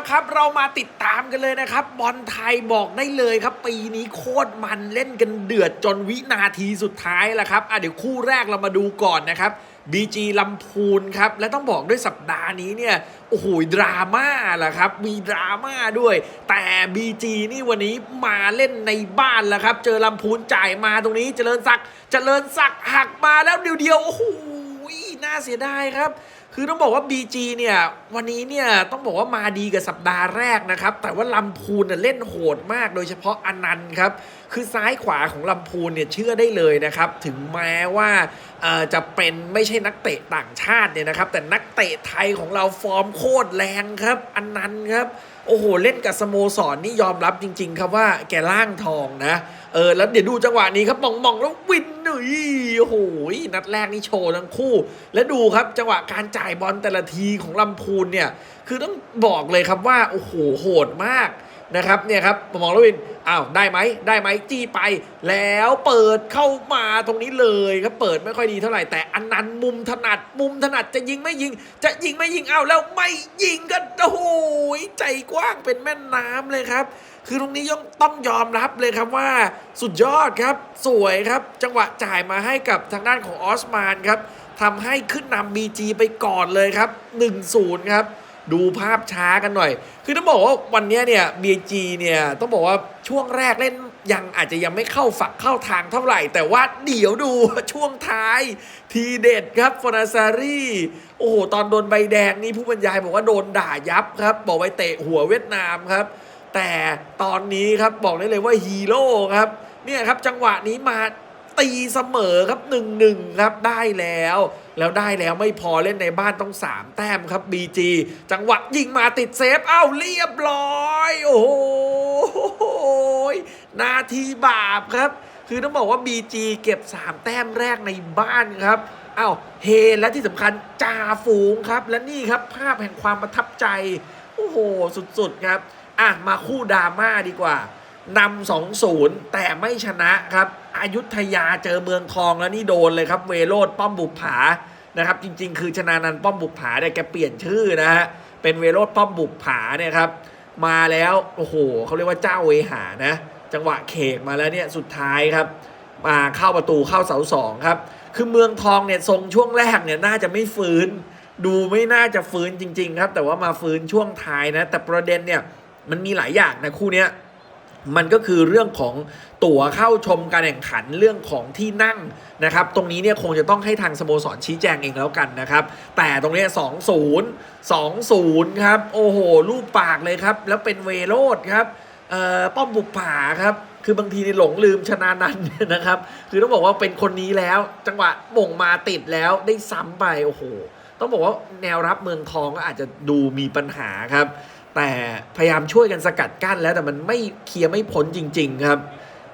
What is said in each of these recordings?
ละครับ เรามาติดตามกันเลยนะครับ บอลไทยบอกได้เลยครับ ปีนี้โคตรมันเล่นกันเดือดจนวินาทีสุดท้ายแล้วครับอะเดี๋ยวคู่แรกเรามาดูก่อนนะครับ BG ลำพูนครับ และต้องบอกด้วยสัปดาห์นี้เนี่ย โอ้โหดราม่าแหละครับ มีดราม่าด้วย แต่ BG นี่วันนี้มาเล่นในบ้านแล้วครับ เจอลำพูนจ่ายมาตรงนี้เจริญศักดิ์เจริญศักดิ์หักมาแล้วเดียวๆโอ้โหน่าเสียดายครับ คือต้องบอกว่า BG เนี่ยวันนี้เนี่ยต้องบอกว่ามาดีกับสัปดาห์แรกนะครับ แต่ว่าลำพูนเน่ยเล่นโหดมากโดยเฉพาะอนันต์ครับ คือซ้ายขวาของลำพูนเนี่ยเชื่อได้เลยนะครับ ถึงแม้ว่าจะเป็นไม่ใช่นักเตะต่างชาติเนี่ยนะครับ แต่นักเตะไทยของเราฟอร์มโคตรแรงครับอนันต์ครับโอ้โห เล่นกับสโมสรนนี่ยอมรับจริง ๆ ครับว่าแกล่างทองนะเออแล้วเดี๋ยวดูจังหวะนี้ครับมองมองแล้ววิน หนุ่ยโอ้โหนัดแรกนี่โชว์ทั้งคู่ และดูครับจังหวะการจ่ายบอลแต่ละทีของลำพูนเนี่ย คือต้องบอกเลยครับว่า โอ้โห โหดมาก นะครับเนี่ยครับมองลวินอ้าวได้ไหมได้ไหมจี้ไป แล้วเปิดเข้ามาตรงนี้เลยครับเปิดไม่ค่อยดีเท่าไหร่แต่อันนั้นมุมถนัดมุมถนัดจะยิงไม่ยิง จะยิงไม่ยิงอ้าวแล้วไม่ยิงก็โอ้โหใจกว้างเป็นแม่น้ำเลยครับ คือตรงนี้ย่อมต้องยอมรับเลยครับว่าสุดยอดครับ สวยครับ จังหวะจ่ายมาให้กับทางด้านของออสมานครับทำให้ขึ้นนำ BG ไปก่อนเลยครับ 1-0 ครับ ดูภาพช้ากันหน่อย คือต้องบอกว่าวันนี้เนี่ย BG เนี่ยต้องบอกว่าช่วงแรกเล่นยังอาจจะยังไม่เข้าฝักเข้าทางเท่าไหร่ แต่ว่าเดี๋ยวดูช่วงท้าย ทีเด็ดครับฟอนาซารีโอ้โห ตอนโดนใบแดงนี่ผู้บรรยายบอกว่าโดนด่ายับครับ บอกไว้เตะหัวเวียดนามครับ แต่ตอนนี้ครับบอกได้เลยว่าฮีโร่ครับ เนี่ยครับจังหวะนี้มา ตีเสมอครับ1นหนึ่งครับได้แล้ว แล้วได้แล้วไม่พอเล่นในบ้านต้อง 3 แต้มครับ BG จังหวะยิงมาติดเซฟเอ้าเรียบร้อย โอ้โหนาทีบาปครับ คือต้องบอกว่า BG เก็บ 3 แต้มแรกในบ้านครับเอ้าเฮและที่สำคัญจ่าฝูงครับ และนี่ครับภาพแห่งความประทับใจ โอ้โห สุดๆครับ อะ มาคู่ดราม่าดีกว่านำสองศูนย์แต่ไม่ชนะครับ อายุทยาเจอเมืองทองแล้วนี่โดนเลยครับ เวโรดป้อมบุปผานะครับ จริง ๆ คือชนานันป้อมบุปผาเนี่ยแกเปลี่ยนชื่อนะฮะเป็นเวโรดป้อมบุปผาเนี่ยครับมาแล้วโอ้โหเขาเรียกว่าเจ้าเวหานะ จังหวะเขกมาแล้วเนี่ยสุดท้ายครับมาเข้าประตูเข้าเสาสองครับ คือเมืองทองเนี่ยทรงช่วงแรกเนี่ยน่าจะไม่ฟื้น ดูไม่น่าจะฟื้นจริง ๆ ครับ แต่ว่ามาฟื้นช่วงท้ายนะ แต่ประเด็นเนี่ยมันมีหลายอย่างนะคู่เนี้ย มันก็คือเรื่องของตั๋วเข้าชมการแข่งขันเรื่องของที่นั่งนะครับ ตรงนี้เนี่ยคงจะต้องให้ทางสโมสรชี้แจงเองแล้วกันนะครับ แต่ตรงนี้สองศูนย์สองศูนย์ครับ โอ้โหรูปปากเลยครับ แล้วเป็นเวโรดครับเอ่อป้อมบุกผาครับ คือบางทีนี่หลงลืมชนะนันนะครับ คือต้องบอกว่าเป็นคนนี้แล้ว จังหวะบ่งมาติดแล้วได้ซ้ำไป โอ้โห ต้องบอกว่าแนวรับเมืองทองก็อาจจะดูมีปัญหาครับ แต่พยายามช่วยกันสกัดกั้นแล้วแต่มันไม่เคลียร์ไม่พ้นจริง ๆ ครับ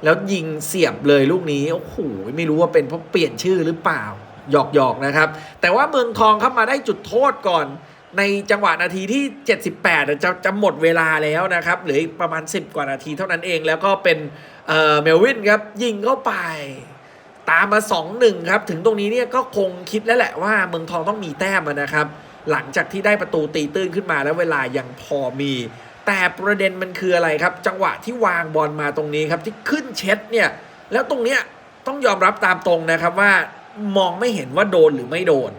แล้วยิงเสียบเลยลูกนี้โอ้โหไม่รู้ว่าเป็นเพราะเปลี่ยนชื่อหรือเปล่าหยอกหยอกๆนะครับ แต่ว่าเมืองทองเข้ามาได้จุดโทษก่อน ในจังหวะนาทีที่ 78 จะจะหมดเวลาแล้วนะครับเหลืออีกประมาณ 10 กว่านาทีเท่านั้นเองแล้วก็เป็นเอ่อเมลวินครับ ยิงเข้าไป ตามมา 2-1 ครับ ถึงตรงนี้เนี่ยก็คงคิดแล้วแหละว่าเมืองทองต้องมีแต้มนะครับ หลังจากที่ได้ประตูตีตื้นขึ้นมาแล้วเวลายังพอมี แต่ประเด็นมันคืออะไรครับ จังหวะที่วางบอลมาตรงนี้ครับที่ขึ้นเช็ดเนี่ยแล้วตรงเนี้ยต้องยอมรับตามตรงนะครับว่ามองไม่เห็นว่าโดนหรือไม่โดน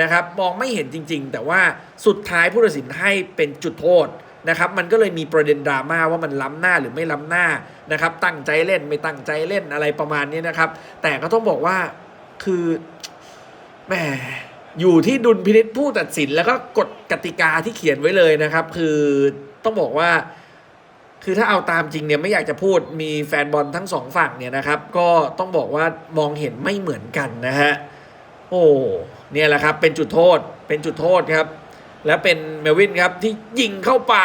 นะครับมองไม่เห็นจริง ๆ แต่ว่าสุดท้ายผู้ตัดสินให้เป็นจุดโทษนะครับมันก็เลยมีประเด็นดราม่าว่ามันล้ำหน้าหรือไม่ล้ำหน้านะครับตั้งใจเล่นไม่ตั้งใจเล่นอะไรประมาณนี้นะครับ แต่ก็ต้องบอกว่าคือแหม อยู่ที่ดุลพินิษผู้ตัดสินแล้วก็กฎกติกาที่เขียนไว้เลยนะครับ คือต้องบอกว่า คือถ้าเอาตามจริงเนี่ยไม่อยากจะพูดมีแฟนบอลทั้งสองฝั่งเนี่ยนะครับ ก็ต้องบอกว่ามองเห็นไม่เหมือนกันนะฮะโอ้เนี่ยแหละครับ เป็นจุดโทษ เป็นจุดโทษครับ และเป็นเมลวินครับที่ยิงเข้าไป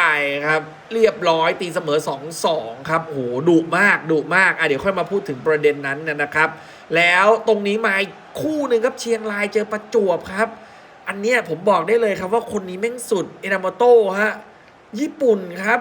ครับ เรียบร้อยตีเสมอ 2-2 ครับโหดุมากดุมากอะเดี๋ยวค่อยมาพูดถึงประเด็นนั้นนะครับ แล้วตรงนี้มาคู่หนึ่งครับเชียงรายเจอประจวบครับ อันเนี้ยผมบอกได้เลยครับว่าคนนี้แม่งสุดเอนาโมโต้ฮะญี่ปุ่นครับ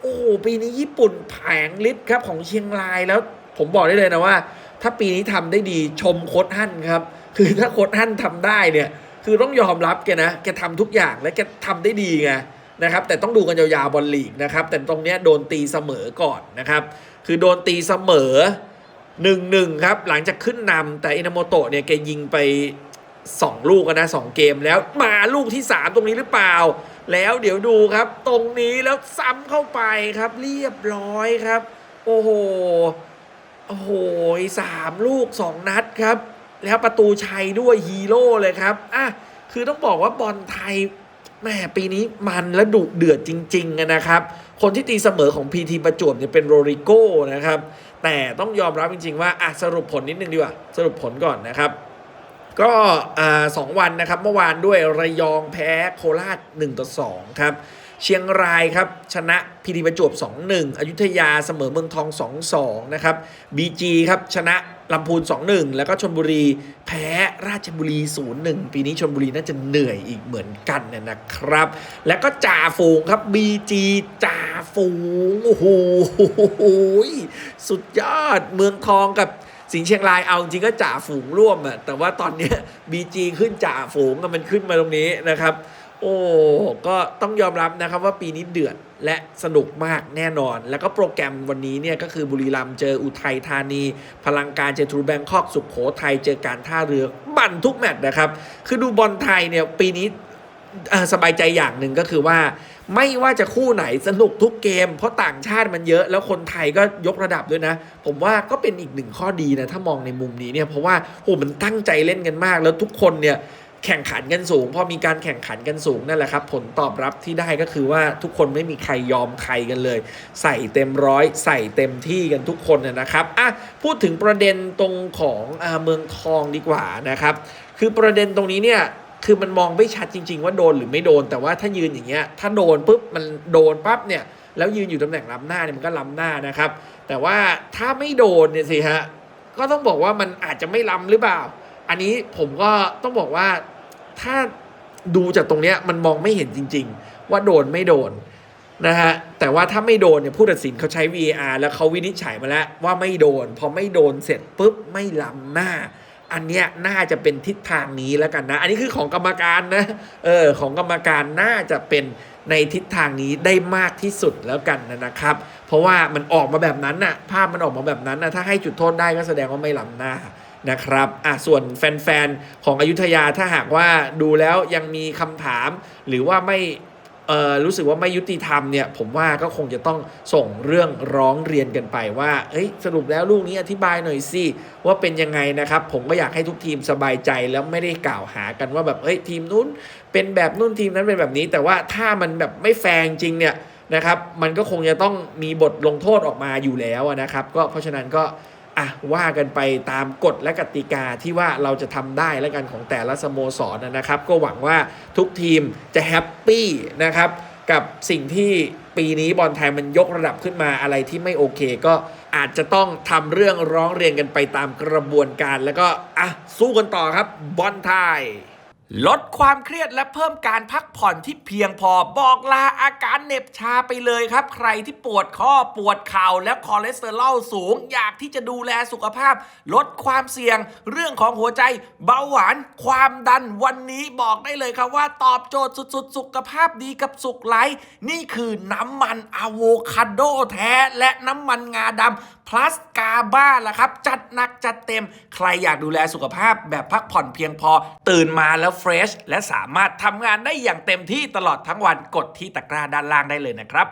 โอ้โหปีนี้ญี่ปุ่นแผงฤทธิ์ครับของเชียงรายแล้ว ผมบอกได้เลยนะว่า ถ้าปีนี้ทำได้ดีชมโค้ดฮั่นครับ คือถ้าโค้ดฮั่นทำได้เนี่ย คือต้องยอมรับแกนะแกทำทุกอย่างและแกทำได้ดีไง นะครับแต่ต้องดูกันยาวๆบอลลีกนะครับแต่ตรงเนี้ยโดนตีเสมอก่อนนะครับคือโดนตีเสมอหนึ่งหนึ่งครับหลังจากขึ้นนำแต่อินาโมโตะเนี่ยแกยิงไป 2 ลูกนะสองเกมแล้วมาลูกที่ 3 ตรงนี้หรือเปล่า แล้วเดี๋ยวดูครับ ตรงนี้แล้วซ้ำเข้าไปครับ เรียบร้อยครับ โอ้โหโอ้โหสามลูกสองนัดครับ แล้วประตูชัยด้วยฮีโร่เลยครับอะคือต้องบอกว่าบอลไทย แหมปีนี้มันและดุเดือดจริง ๆ นะครับ คนที่ตีเสมอของพีทีประจวบเนี่ยเป็นโรริโก้นะครับ แต่ต้องยอมรับจริง ๆ ว่าอะสรุปผลนิดนึงดีกว่า สรุปผลก่อนนะครับ ก็สองวันนะครับ เมื่อวานด้วยระยองแพ้โคราช1ต่อ2ครับเชียงรายครับ ชนะพีทีประจวบ 2-1 อยุธยาเสมอเมืองทอง 2-2 นะครับ BG ครับ ชนะ ลำพูน 2-1 แล้วก็ชนบุรีแพ้ราชบุรี 0-1 ปีนี้ชนบุรีน่าจะเหนื่อยอีกเหมือนกันเนี่ยนะครับ แล้วก็จ่าฝูงครับ BG จ่าฝูง โอ้โหสุดยอดเมืองทองกับสิงห์เชียงรายเอาจริงก็จ่าฝูงร่วมอะแต่ว่าตอนนี้บีจีขึ้นจ่าฝูงมันขึ้นมาตรงนี้นะครับ โอ้ก็ต้องยอมรับนะครับว่าปีนี้เดือด และสนุกมากแน่นอน แล้วก็โปรแกรมวันนี้เนี่ยก็คือบุรีรัมย์เจออุทัยธานี พลังการเจอทรูแบงคอกสุขโขทัยเจอการท่าเรือบันทุกแมตช์นะครับ คือดูบอลไทยเนี่ยปีนี้สบายใจอย่างหนึ่งก็คือว่า ไม่ว่าจะคู่ไหนสนุกทุกเกม เพราะต่างชาติมันเยอะ แล้วคนไทยก็ยกระดับด้วยนะ ผมว่าก็เป็นอีกหนึ่งข้อดีนะ ถ้ามองในมุมนี้เนี่ยเพราะว่าโหมันตั้งใจเล่นกันมากแล้วทุกคนเนี่ย แข่งขันกันสูง พอมีการแข่งขันกันสูงนั่นแหละครับ ผลตอบรับที่ได้ก็คือว่าทุกคนไม่มีใครยอมใครกันเลย ใส่เต็มร้อยใส่เต็มที่กันทุกคนนะนะครับอะพูดถึงประเด็นตรงของอาเมืองทองดีกว่านะครับ คือประเด็นตรงนี้เนี่ยคือมันมองไม่ชัดจริง ๆ ว่าโดนหรือไม่โดน แต่ว่าถ้ายืนอย่างเงี้ยถ้าโดนปุ๊บมันโดนปั๊บเนี่ยแล้วยืนอยู่ตำแหน่งล้ำหน้าเนี่ยมันก็ล้ำหน้านะครับ แต่ว่าถ้าไม่โดนเนี่ยสิฮะก็ต้องบอกว่ามันอาจจะไม่ล้ำหรือเปล่า อันนี้ผมก็ต้องบอกว่า ถ้าดูจากตรงเนี้ยมันมองไม่เห็นจริง ๆ ว่าโดนไม่โดนนะฮะแต่ว่าถ้าไม่โดนเนี่ยผู้ตัดสินเขาใช้ VAR แล้วเขาวินิจฉัยมาแล้วว่าไม่โดน พอไม่โดนเสร็จปุ๊บไม่ล้ำหน้า อันเนี้ยน่าจะเป็นทิศทางนี้แล้วกันนะ อันนี้คือของกรรมการนะเออของกรรมการน่าจะเป็นในทิศทางนี้ได้มากที่สุดแล้วกันนะครับ เพราะว่ามันออกมาแบบนั้นน่ะภาพมันออกมาแบบนั้นน่ะถ้าให้จุดโทษได้ก็แสดงว่าไม่ล้ำหน้า นะครับอะส่วนแฟนๆ ของอยุธยาถ้าหากว่าดูแล้วยังมีคำถาม หรือว่าไม่เออรู้สึกว่าไม่ยุติธรรมเนี่ยผมว่าก็คงจะต้องส่งเรื่องร้องเรียนกันไปว่าเอ้ยสรุปแล้วลูกนี้อธิบายหน่อยสิว่าเป็นยังไงนะครับ ผมก็อยากให้ทุกทีมสบายใจแล้วไม่ได้กล่าวหากันว่าแบบเอ้ยทีมนู้นเป็นแบบนู้นทีมนั้นเป็นแบบนี้ แต่ว่าถ้ามันแบบไม่แฟร์จริงเนี่ยนะครับ มันก็คงจะต้องมีบทลงโทษออกมาอยู่แล้วนะครับ ก็เพราะฉะนั้นก็ อะว่ากันไปตามกฎและกติกาที่ว่าเราจะทำได้แล้วกันของแต่ละสโมสรนะครับ ก็หวังว่าทุกทีมจะแฮปปี้นะครับกับสิ่งที่ปีนี้บอลไทยมันยกระดับขึ้นมาอะไรที่ไม่โอเค ก็อาจจะต้องทำเรื่องร้องเรียนกันไปตามกระบวนการ แล้วก็อะสู้กันต่อครับบอลไทย ลดความเครียดและเพิ่มการพักผ่อนที่เพียงพอบอกลาอาการเหน็บชาไปเลยครับ ใครที่ปวดข้อปวดเข่าและคอเลสเตอรอลสูง อยากที่จะดูแลสุขภาพ ลดความเสี่ยง เรื่องของหัวใจ เบาหวาน ความดันวันนี้บอกได้เลยครับว่าตอบโจทย์สุดๆ สุขภาพดีกับสุขไลท์นี่คือน้ำมันอะโวคาโดแท้และน้ำมันงาดำ plus กาบ้าละครับ จัดหนักจัดเต็ม ใครอยากดูแลสุขภาพแบบพักผ่อนเพียงพอ ตื่นมาแล้วเฟรชและสามารถทำงานได้อย่างเต็มที่ตลอดทั้งวันกดที่ตะกร้าด้านล่างได้เลยนะครับ